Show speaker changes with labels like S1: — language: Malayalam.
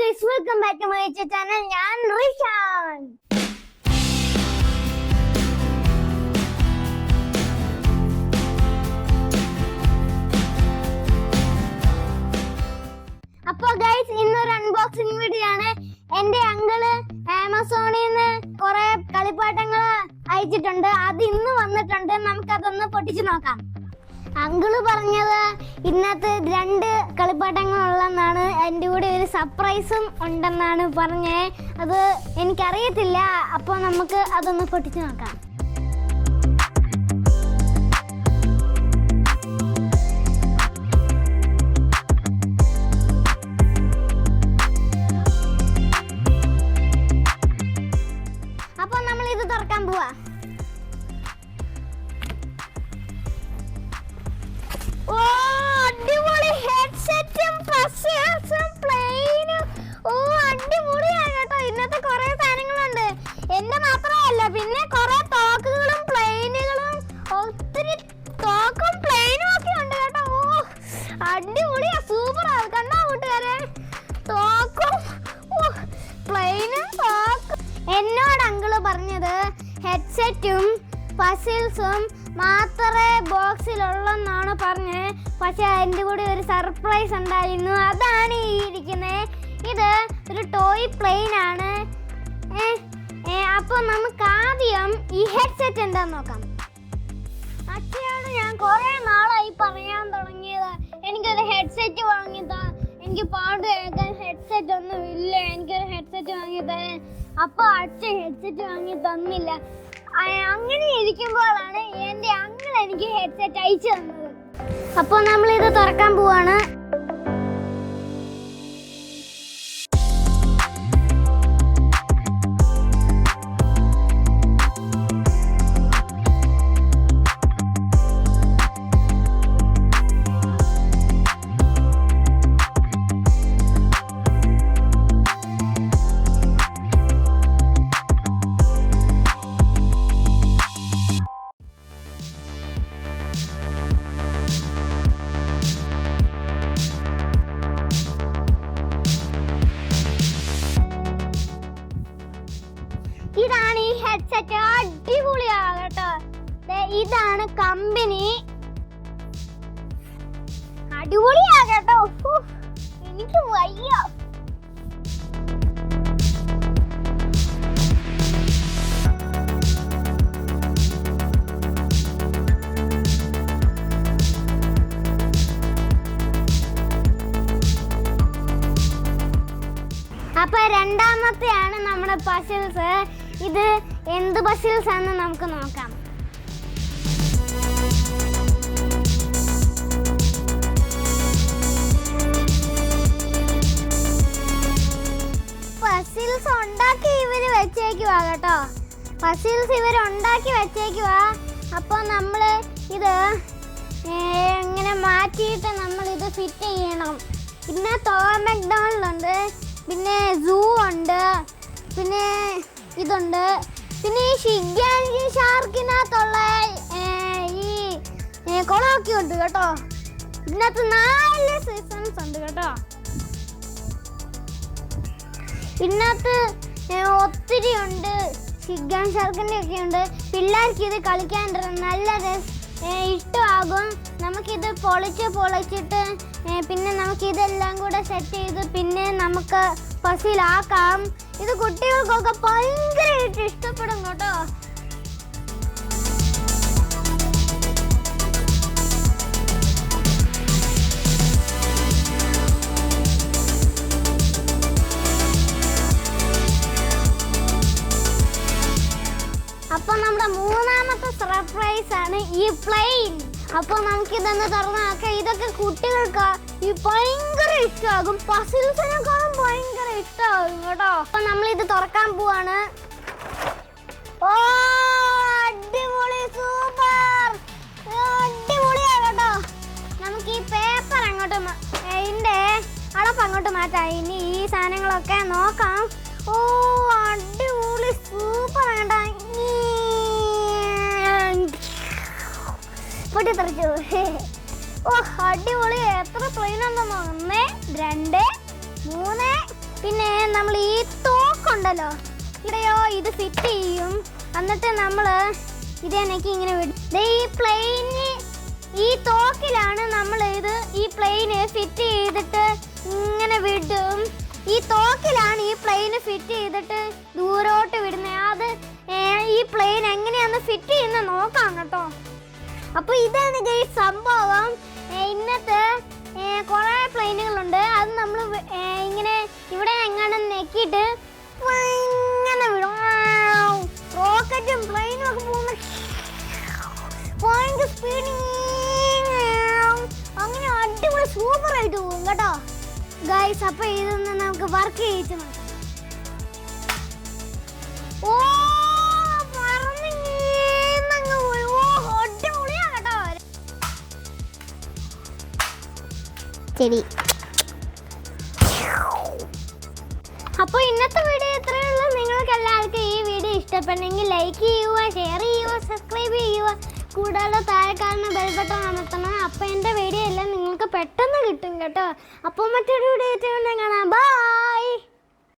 S1: Guys welcome back to my channel ഞാൻ റിഷാൻ അപ്പൊ ഗൈസ് ഇന്നൊരു അൺബോക്സിംഗ് വീഡിയോ ആണ്. എന്റെ അങ്കിൾ ആമസോണിൽ നിന്ന് കുറെ കളിപ്പാട്ടങ്ങൾ അയച്ചിട്ടുണ്ട്. അത് ഇന്ന് വന്നിട്ടുണ്ട്. നമുക്കതൊന്ന് പൊട്ടിച്ചു നോക്കാം. അങ്കിൾ പറഞ്ഞത് ഇന്നത്തെ രണ്ട് കളിപ്പാട്ടങ്ങൾ ഉള്ളെന്നാണ് എന്റെ കൂടെ ഒരു സർപ്രൈസും ഉണ്ടെന്നാണ് പറഞ്ഞേ. അത് എനിക്കറിയത്തില്ല. അപ്പോൾ നമുക്ക് അതൊന്ന് പൊട്ടിച്ചു നോക്കാം. അപ്പോൾ നമ്മൾ ഇത് തുറക്കാൻ പോവാ. എന്നോട് അങ്കിൾ പറഞ്ഞത് ഹെഡ്സെറ്റും പസിൽസും മാത്രമേ ബോക്സിലുള്ളെന്നാണ് പറഞ്ഞത് പക്ഷെ അതിന്റെ കൂടെ ഒരു സർപ്രൈസ് ഉണ്ടായിരുന്നു. അതാണ് ഈ ഇരിക്കുന്നത് ഇത് ഒരു ടോയ് പ്ലെയിൻ ആണ് അപ്പോൾ നമുക്ക് ആദ്യം ഈ ഹെഡ്സെറ്റ് എന്താന്ന് നോക്കാം. അച്ഛയാണ് ഞാൻ കുറേ നാളായി പറയാൻ തുടങ്ങിയത്. എനിക്കൊരു ഹെഡ്സെറ്റ് വാങ്ങിത്താ. എനിക്ക് പാട്ട് കേൾക്കാൻ ഹെഡ്സെറ്റ് ഒന്നും ഇല്ല. എനിക്കൊരു ഹെഡ്സെറ്റ് വാങ്ങി തരാൻ. അപ്പൊ അച്ഛൻ ഹെഡ്സെറ്റ് വാങ്ങി തന്നില്ല. അങ്ങനെ ഇരിക്കുമ്പോഴാണ് എന്റെ അങ്കിൾ എനിക്ക് ഹെഡ്സെറ്റ് അയച്ചു തന്നത്. അപ്പോൾ നമ്മൾ ഇത് തുറക്കാൻ പോവാണ്. ഇതാണ് ഈ ഹെഡ്സെറ്റ് അടിപൊളിയാണ് കേട്ടോ ഇതാണ് കമ്പനി അടിപൊളിയാ കേട്ടോ ഹൂ, എനിക്ക് വയ്യ. അപ്പൊ രണ്ടാമത്തെയാണ് നമ്മുടെ പസിൽസ് ഇത് എന്ത് പസിൽസ് ആണെന്ന് നമുക്ക് നോക്കാം. പസിൽസ് ഉണ്ടാക്കി ഇവർ വെച്ചേക്കുവാ കേട്ടോ. പസിൽസ് ഇവർ ഉണ്ടാക്കി വെച്ചേക്കുവാ. അപ്പോൾ നമ്മൾ ഇത് ഇങ്ങനെ മാറ്റിയിട്ട് നമ്മൾ ഇത് ഫിറ്റ് ചെയ്യണം. പിന്നെ തോർ മെക്ഡോണൽഡ് ഉണ്ട് പിന്നെ സൂ ഉണ്ട് പിന്നെ ഇതുണ്ട്. പിന്നെ ഈ ഷിഗാൻജി ഷാർക്കിനകത്തുള്ള ഈ കുളമൊക്കെ ഉണ്ട് കേട്ടോ. ഇതിനകത്ത് നാല് സീസൺസ് ഉണ്ട് കേട്ടോ. ഇതിനകത്ത് ഒത്തിരി ഉണ്ട്. ഷിഗാൻ ഷാർക്കിന്റെ ഒക്കെ ഉണ്ട്. പിള്ളേർക്ക് ഇത് കളിക്കാൻ നല്ല ഇഷ്ടമാകും. നമുക്കിത് പൊളിച്ച് പൊളിച്ചിട്ട് പിന്നെ നമുക്ക് ഇതെല്ലാം കൂടെ സെറ്റ് ചെയ്ത് പിന്നെ നമുക്ക് പസിലാക്കാം. ഇത് കുട്ടികൾക്കൊക്കെ ഭയങ്കരമായിട്ട് ഇഷ്ടപ്പെടും കേട്ടോ. അപ്പൊ നമ്മുടെ മൂന്നാമത്തെ സർപ്രൈസ് ആണ് ഈ പ്ലെയിൻ അപ്പൊ നമുക്ക് ഇതൊന്ന് തുറന്നാക്ക. ഇതൊക്കെ കുട്ടികൾക്ക് ഈ ഭയങ്കര ഇഷ്ടമാകും പസിൽസിനെക്കാളും ഭയങ്കര ഇഷ്ടമാകും കേട്ടോ. അപ്പൊ നമ്മൾ ഇത് തുറക്കാൻ പോവാണ്. ഓ അടിപൊളി സൂപ്പർ. അടിപൊളിയാ കേട്ടോ. നമുക്ക് ഈ പേപ്പർ അങ്ങോട്ട് ഇതിന്റെ അടപ്പ് അങ്ങോട്ട് മാറ്റാം. ഇനി ഈ സാധനങ്ങളൊക്കെ നോക്കാം. ഓ അടിപൊളി സൂപ്പർ കേട്ടോ. ഈ പൊട്ടിത്തെറിച്ചു ഓ അടിപൊളി. എത്ര പ്ലെയിൻ ഉണ്ടെന്നോ? ഒന്ന് രണ്ട് മൂന്ന്. പിന്നെ നമ്മൾ ഈ തോക്കുണ്ടല്ലോ ഇവിടെയോ? ഇത് ഫിറ്റ് ചെയ്യും. എന്നിട്ട് നമ്മൾ ഇത് എനിക്ക് ഇങ്ങനെ വിടും ഈ പ്ലെയിന് ഈ തോക്കിലാണ് നമ്മൾ ഇത് ഈ പ്ലെയിന് ഫിറ്റ് ചെയ്തിട്ട് ഇങ്ങനെ വിടും. ഈ തോക്കിലാണ് ഈ പ്ലെയിന് ഫിറ്റ് ചെയ്തിട്ട് ദൂരോട്ട് വിടുന്നത് അത് ഈ പ്ലെയിൻ എങ്ങനെയാന്ന് ഫിറ്റ് ചെയ്യുന്ന നോക്കാം കേട്ടോ. അപ്പൊ ഇതാണ് ഗൈസ് സംഭവം. ഇന്നത്തെ കുറെ പ്ലെയിനുകളുണ്ട് അത് നമ്മൾ ഇങ്ങനെ ഇവിടെ എങ്ങനെ നെക്കിയിട്ട് ഇങ്ങനെ വിടും റോക്കറ്റും പ്ലെയിനും ഒക്കെ പോകുന്ന പോയിന്റ് സ്പീഡിങ് അങ്ങനെ അടിപൊളി സൂപ്പർ ആയിട്ട് പോകും കേട്ടോ. ഗൈസ് അപ്പൊ ഇതൊന്ന് നമുക്ക് വർക്ക് ചെയ്യിച്ചു നോക്കാം ശരി അപ്പോൾ ഇന്നത്തെ വീഡിയോ ഇത്രയേ ഉള്ളൂ. നിങ്ങൾക്ക് എല്ലാവർക്കും ഈ വീഡിയോ ഇഷ്ടപ്പെട്ടെങ്കിൽ ലൈക്ക് ചെയ്യുക ഷെയർ ചെയ്യുക സബ്സ്ക്രൈബ് ചെയ്യുക. കൂടാതെ താഴെ കാണുന്ന ബെൽ ബട്ടൺ അമർത്തണം. അപ്പോൾ എന്റെ വീഡിയോ എല്ലാം നിങ്ങൾക്ക് പെട്ടെന്ന് കിട്ടും കേട്ടോ. അപ്പോൾ മറ്റൊരു വീഡിയോ കാണാം. ബൈ